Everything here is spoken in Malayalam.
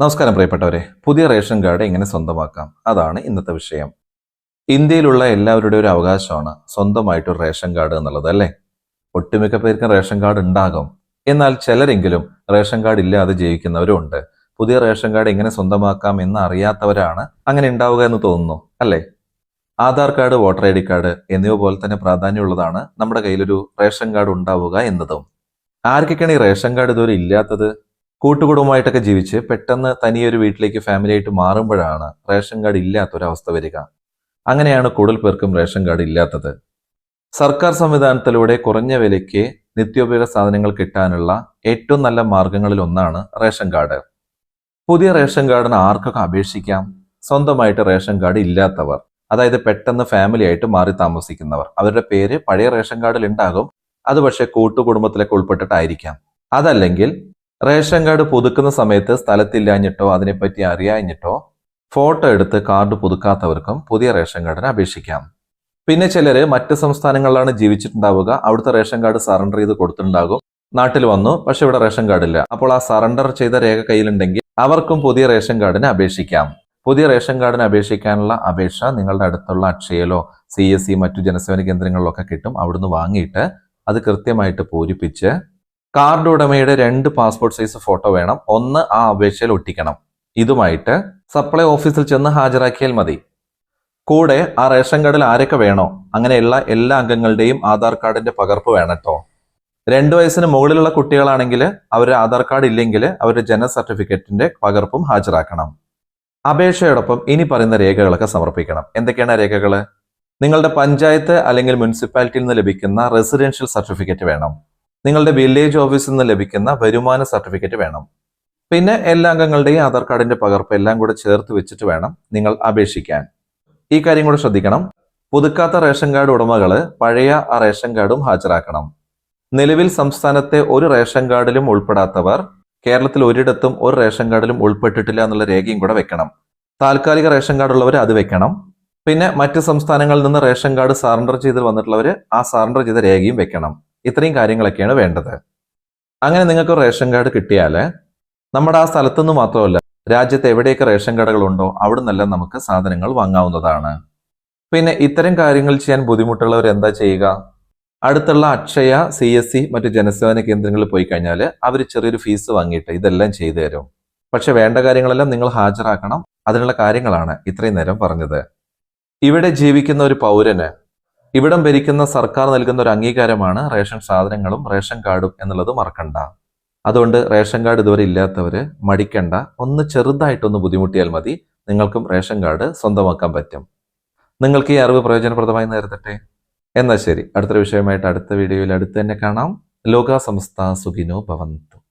നമസ്കാരം പ്രിയപ്പെട്ടവരെ പുതിയ റേഷൻ കാർഡ് എങ്ങനെ സ്വന്തമാക്കാം? അതാണ് ഇന്നത്തെ വിഷയം. ഇന്ത്യയിലുള്ള എല്ലാവരുടെയും ഒരു അവകാശമാണ് സ്വന്തമായിട്ട് ഒരു റേഷൻ കാർഡ് എന്നുള്ളത് അല്ലേ? ഒട്ടുമിക്ക പേർക്കും റേഷൻ കാർഡ് ഉണ്ടാകും. എന്നാൽ ചിലരെങ്കിലും റേഷൻ കാർഡ് ഇല്ലാതെ ജീവിക്കുന്നവരും ഉണ്ട്. പുതിയ റേഷൻ കാർഡ് എങ്ങനെ സ്വന്തമാക്കാം എന്ന് അറിയാത്തവരാണ് അങ്ങനെ ഉണ്ടാവുക എന്ന് തോന്നുന്നു അല്ലേ? Aadhaar card voter I D card എന്നിവ പോലെ തന്നെ പ്രാധാന്യമുള്ളതാണ് നമ്മുടെ കയ്യിലൊരു റേഷൻ കാർഡ് ഉണ്ടാവുക എന്നതും. ആർക്കൊക്കെയാണ് ഈ റേഷൻ കാർഡ് ഇതുവരെ ഇല്ലാത്തത്? കൂട്ടുകുടുംബമായിട്ടൊക്കെ ജീവിച്ച് പെട്ടെന്ന് തനിയൊരു വീട്ടിലേക്ക് ഫാമിലി ആയിട്ട് മാറുമ്പോഴാണ് റേഷൻ കാർഡ് ഇല്ലാത്തൊരവസ്ഥ വരിക. അങ്ങനെയാണ് കൂടുതൽ പേർക്കും റേഷൻ കാർഡ് ഇല്ലാത്തത്. സർക്കാർ സംവിധാനത്തിലൂടെ കുറഞ്ഞ വിലയ്ക്ക് നിത്യോപയോഗ സാധനങ്ങൾ കിട്ടാനുള്ള ഏറ്റവും നല്ല മാർഗങ്ങളിൽ ഒന്നാണ് റേഷൻ കാർഡ്. പുതിയ റേഷൻ കാർഡിന് ആർക്കൊക്കെ അപേക്ഷിക്കാം? സ്വന്തമായിട്ട് റേഷൻ കാർഡ് ഇല്ലാത്തവർ അതായത് പെട്ടെന്ന് ഫാമിലി ആയിട്ട് മാറി താമസിക്കുന്നവർ അവരുടെ പേര് പഴയ റേഷൻ കാർഡിൽ ഉണ്ടാകും. അത് പക്ഷേ കൂട്ടുകുടുംബത്തിലൊക്കെ ഉൾപ്പെട്ടിട്ടായിരിക്കാം. അതല്ലെങ്കിൽ റേഷൻ കാർഡ് പുതുക്കുന്ന സമയത്ത് സ്ഥലത്തില്ലാഞ്ഞിട്ടോ അതിനെപ്പറ്റി അറിയാഞ്ഞിട്ടോ ഫോട്ടോ എടുത്ത് കാർഡ് പുതുക്കാത്തവർക്കും പുതിയ റേഷൻ കാർഡിന് അപേക്ഷിക്കാം. പിന്നെ ചിലർ മറ്റ് സംസ്ഥാനങ്ങളിലാണ് ജീവിച്ചിട്ടുണ്ടാവുക അവിടുത്തെ റേഷൻ കാർഡ് സറണ്ടർ ചെയ്ത് കൊടുത്തിട്ടുണ്ടാകും. നാട്ടിൽ വന്നു പക്ഷെ ഇവിടെ റേഷൻ കാർഡ് ഇല്ല. അപ്പോൾ ആ സറണ്ടർ ചെയ്ത രേഖ കയ്യിലുണ്ടെങ്കിൽ അവർക്കും പുതിയ റേഷൻ കാർഡിന് അപേക്ഷിക്കാം. പുതിയ റേഷൻ കാർഡിന് അപേക്ഷിക്കാനുള്ള അപേക്ഷ നിങ്ങളുടെ അടുത്തുള്ള അക്ഷയയിലോ സി എസ് സി മറ്റു ജനസേവന കേന്ദ്രങ്ങളിലോ ഒക്കെ കിട്ടും. അവിടുന്ന് വാങ്ങിയിട്ട് അത് കൃത്യമായിട്ട് പൂരിപ്പിച്ച് കാർഡ് ഉടമയുടെ രണ്ട് പാസ്പോർട്ട് സൈസ് ഫോട്ടോ വേണം. ഒന്ന് ആ അപേക്ഷയിൽ ഒട്ടിക്കണം. ഇതുമായിട്ട് സപ്ലൈ ഓഫീസിൽ ചെന്ന് ഹാജരാക്കിയാൽ മതി. കൂടെ ആ റേഷൻ കാർഡിൽ ആരൊക്കെ വേണോ അങ്ങനെയുള്ള എല്ലാ അംഗങ്ങളുടെയും ആധാർ കാർഡിന്റെ പകർപ്പ് വേണം കേട്ടോ രണ്ടു വയസ്സിന് മുകളിലുള്ള കുട്ടികളാണെങ്കിൽ അവരുടെ ആധാർ കാർഡ് ഇല്ലെങ്കിൽ അവരുടെ ജനന സർട്ടിഫിക്കറ്റിന്റെ പകർപ്പും ഹാജരാക്കണം. അപേക്ഷയോടൊപ്പം ഇനി പറയുന്ന രേഖകളൊക്കെ സമർപ്പിക്കണം. എന്തൊക്കെയാണ് രേഖകൾ നിങ്ങളുടെ പഞ്ചായത്ത് അല്ലെങ്കിൽ മുനിസിപ്പാലിറ്റിയിൽ നിന്ന് ലഭിക്കുന്ന റെസിഡൻഷ്യൽ സർട്ടിഫിക്കറ്റ് വേണം. നിങ്ങളുടെ വില്ലേജ് ഓഫീസിൽ നിന്ന് ലഭിക്കുന്ന വരുമാന സർട്ടിഫിക്കറ്റ് വേണം. പിന്നെ എല്ലാ അംഗങ്ങളുടെയും ആധാർ കാർഡിന്റെ പകർപ്പ് എല്ലാം കൂടെ ചേർത്ത് വെച്ചിട്ട് വേണം നിങ്ങൾ അപേക്ഷിക്കാൻ. ഈ കാര്യം കൂടെ ശ്രദ്ധിക്കണം. പുതുക്കാത്ത റേഷൻ കാർഡ് ഉടമകൾ പഴയ ആ റേഷൻ കാർഡും ഹാജരാക്കണം. നിലവിൽ സംസ്ഥാനത്തെ ഒരു റേഷൻ കാർഡിലും ഉൾപ്പെടാത്തവർ കേരളത്തിൽ ഒരിടത്തും ഒരു റേഷൻ കാർഡിലും ഉൾപ്പെട്ടിട്ടില്ല എന്നുള്ള രേഖയും കൂടെ വെക്കണം. താൽക്കാലിക റേഷൻ കാർഡ് ഉള്ളവർ അത് വെക്കണം. പിന്നെ മറ്റ് സംസ്ഥാനങ്ങളിൽ നിന്ന് റേഷൻ കാർഡ് സറണ്ടർ ചെയ്ത് വന്നിട്ടുള്ളവർ ആ സറണ്ടർ ചെയ്ത രേഖയും വെക്കണം. ഇത്രയും കാര്യങ്ങളൊക്കെയാണ് വേണ്ടത്. അങ്ങനെ നിങ്ങൾക്ക് റേഷൻ കാർഡ് കിട്ടിയാൽ നമ്മുടെ ആ സ്ഥലത്തുനിന്ന് മാത്രമല്ല രാജ്യത്ത് എവിടെയൊക്കെ റേഷൻ കടകളുണ്ടോ അവിടെ നിന്നെല്ലാം നമുക്ക് സാധനങ്ങൾ വാങ്ങാവുന്നതാണ്. പിന്നെ ഇത്തരം കാര്യങ്ങൾ ചെയ്യാൻ ബുദ്ധിമുട്ടുള്ളവർ എന്താ ചെയ്യുക? അടുത്തുള്ള അക്ഷയ സി എസ് സി മറ്റ് ജനസേവന കേന്ദ്രങ്ങളിൽ പോയി കഴിഞ്ഞാൽ അവർ ചെറിയൊരു ഫീസ് വാങ്ങിയിട്ട് ഇതെല്ലാം ചെയ്തു തരും. പക്ഷെ വേണ്ട കാര്യങ്ങളെല്ലാം നിങ്ങൾ ഹാജരാക്കണം. അതിനുള്ള കാര്യങ്ങളാണ് ഇത്രയും നേരം പറഞ്ഞത്. ഇവിടെ ജീവിക്കുന്ന ഒരു പൗരന് ഇവിടം ഭരിക്കുന്ന സർക്കാർ നൽകുന്ന ഒരു അംഗീകാരമാണ് റേഷൻ സാധനങ്ങളും റേഷൻ കാർഡും എന്നുള്ളത് മറക്കണ്ട. അതുകൊണ്ട് റേഷൻ കാർഡ് ഇതുവരെ ഇല്ലാത്തവര് മടിക്കണ്ട. ഒന്ന് ചെറുതായിട്ടൊന്ന് ബുദ്ധിമുട്ടിയാൽ മതി. നിങ്ങൾക്കും റേഷൻ കാർഡ് സ്വന്തമാക്കാൻ പറ്റും. നിങ്ങൾക്ക് ഈ അറിവ് പ്രയോജനപ്രദമായി നേരത്തെ എന്നാൽ ശരി. അടുത്തൊരു വിഷയമായിട്ട് അടുത്ത വീഡിയോയിൽ അടുത്ത് തന്നെ കാണാം. ലോക സംസ്ഥ സുഖിനോ ഭവന്തു.